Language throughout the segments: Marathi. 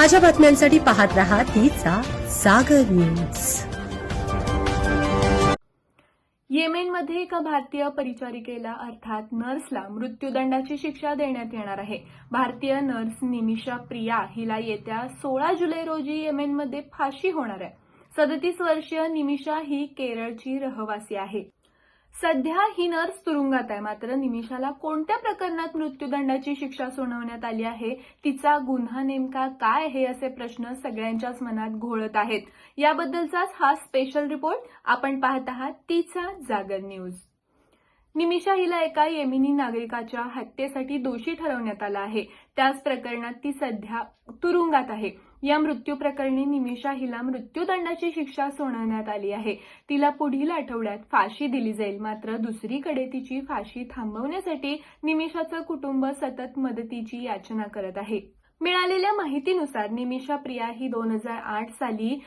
ताज्या बातम्यांसाठी पाहत रहा तिचा सागर न्यूज. येमेनमध्ये एका भारतीय परिचारिकेला अर्थात नर्सला मृत्यूदंडाची शिक्षा देण्यात येणार आहे. भारतीय नर्स निमिषा प्रिया हिला येत्या सोळा जुलै रोजी येमेनमध्ये फाशी होणार आहे. सदतीस वर्षीय निमिषा ही केरळची रहिवासी आहे. सध्या ही नर्स तुरुंगात आहे. मात्र निमिषाला कोणत्या प्रकरणात मृत्यूदंडाची शिक्षा सुनावण्यात आली आहे? तिचा गुन्हा नेमका काय आहे असे प्रश्न सगळ्यांच्याच मनात घोळत आहेत. याबद्दलचाच हा स्पेशल रिपोर्ट आपण पाहत आहात. तिचा जागर न्यूज निमिषा हिला एका येमिनी नागरिकाच्या हत्येसाठी दोषी ठरवण्यात आला आहे. त्याच प्रकरणात ती सध्या तुरुंगात आहे. या मृत्यू प्रकरणी निमिषा हिला मृत्यूदंडाची शिक्षा सुनावण्यात आली आहे. तिला पुढील आठवड्यात फाशी दिली जाईल. मात्र दुसरीकडे तिची फाशी थांबवण्यासाठी निमिषाचं कुटुंब सतत मदतीची याचना करत आहे. मिळालेल्या माहितीनुसार निमिषा प्रिया ही दोन हजार आठ साली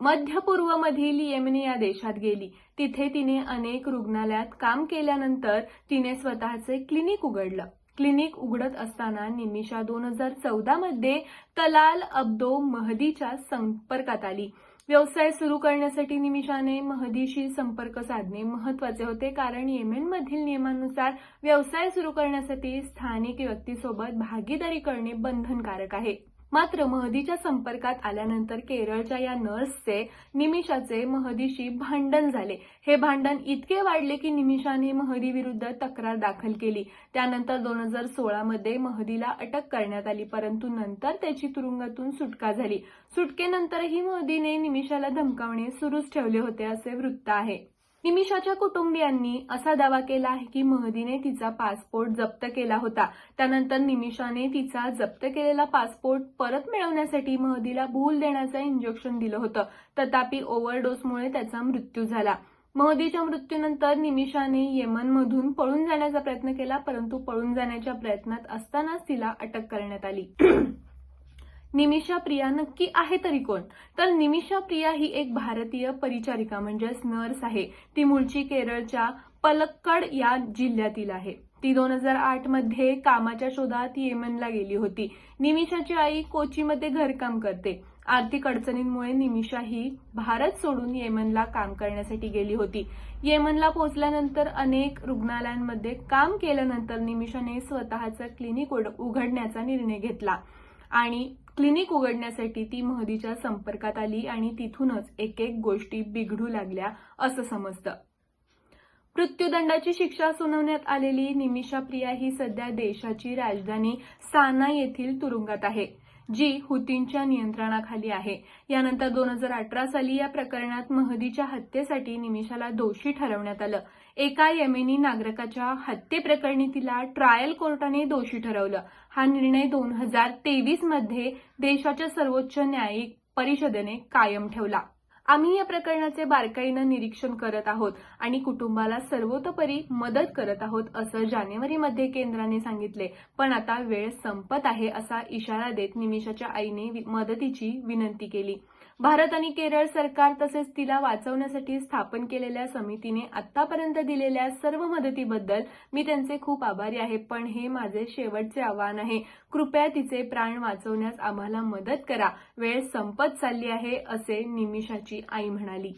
मध्य पूर्वमधील येमेनी या देशात गेली. तिथे तिने अनेक रुग्णालयात काम केल्यानंतर तिने स्वतःचे क्लिनिक उघडलं. क्लिनिक उघडत असताना निमिषा दोन हजार चौदा मध्ये तलाल अब्दो महदीच्या संपर्कात आली. व्यवसाय सुरू करण्यासाठी निमिषाने महदीशी संपर्क साधणे महत्त्वाचे होते कारण येमेनमधील नियमानुसार व्यवसाय सुरू करण्यासाठी स्थानिक व्यक्तीसोबत भागीदारी करणे बंधनकारक आहे. मात्र महदीच्या संपर्कात आल्यानंतर केरळच्या या नर्सचे निमिषाचे महदीशी भांडण झाले. हे भांडण इतके वाढले की निमिषाने महदी विरुद्ध तक्रार दाखल केली. त्यानंतर दोन हजार सोळामध्ये महदीला अटक करण्यात आली परंतु नंतर त्याची तुरुंगातून सुटका झाली. सुटकेनंतरही महदीने निमिषाला धमकावणे सुरूच ठेवले होते असे वृत्त आहे. निमिषाच्या कुटुंबियांनी असा दावा केला आहे की महदीने तिचा पासपोर्ट जप्त केला होता. त्यानंतर निमिषाने तिचा जप्त केलेला पासपोर्ट परत मिळवण्यासाठी महदीला भूल देण्याचं इंजेक्शन दिलं होतं. तथापि ओव्हरडोसमुळे त्याचा मृत्यू झाला. महदीच्या मृत्यूनंतर निमिषाने येमनमधून पळून जाण्याचा प्रयत्न केला परंतु पळून जाण्याच्या प्रयत्नात असतानाच तिला अटक करण्यात आली. निमिषा प्रिया नक्की आहे तरी कोण? तर निमिषा प्रिया ही एक भारतीय परिचारिका म्हणजेच नर्स आहे. ती मूळची केरळच्या पलक्कड या जिल्ह्यातील आहे. ती दोन हजार आठमध्ये कामाच्या शोधात येमनला गेली होती. निमिषाची आई कोचीमध्ये घरकाम करते. आर्थिक अडचणींमुळे निमिषा ही भारत सोडून येमनला काम करण्यासाठी गेली होती. येमनला पोहोचल्यानंतर अनेक रुग्णालयांमध्ये काम केल्यानंतर निमिषाने स्वतःचं क्लिनिक उघडण्याचा निर्णय घेतला. आणि क्लिनिक उघडण्यासाठी ती महदीच्या संपर्कात आली आणि तिथूनच एक एक गोष्टी बिघडू लागल्या असं समजतं. मृत्यूदंडाची शिक्षा सुनावण्यात आलेली निमिषा प्रिया ही सध्या देशाची राजधानी साना येथील तुरुंगात आहे. जी हुतींच्या नियंत्रणाखाली आहे. यानंतर दोन हजार अठरा साली या प्रकरणात महदीच्या हत्येसाठी निमिषाला दोषी ठरवण्यात आलं. एका यमेनी नागरिकाच्या हत्येप्रकरणी तिला ट्रायल कोर्टाने दोषी ठरवलं. हा निर्णय दोन हजार तेवीसमध्ये देशाच्या सर्वोच्च न्यायिक परिषदेने कायम ठेवला. आम्ही या प्रकरणाचे बारकाईनं निरीक्षण करत आहोत आणि कुटुंबाला सर्वतोपरी मदत करत आहोत असं जानेवारीमध्ये केंद्राने सांगितले. पण आता वेळ संपत आहे असा इशारा देत निमिषाच्या आईने मदतीची विनंती केली. भारत आणि केरळ सरकार तसेच तिला वाचवण्यासाठी स्थापन केलेल्या समितीने आतापर्यंत दिलेल्या सर्व मदतीबद्दल मी त्यांचे खूप आभारी आहे. पण हे माझे शेवटचे आव्हान आहे. कृपया तिचे प्राण वाचवण्यास आम्हाला मदत करा. वेळ संपत चालली आहे असे निमिषाची आई म्हणाली.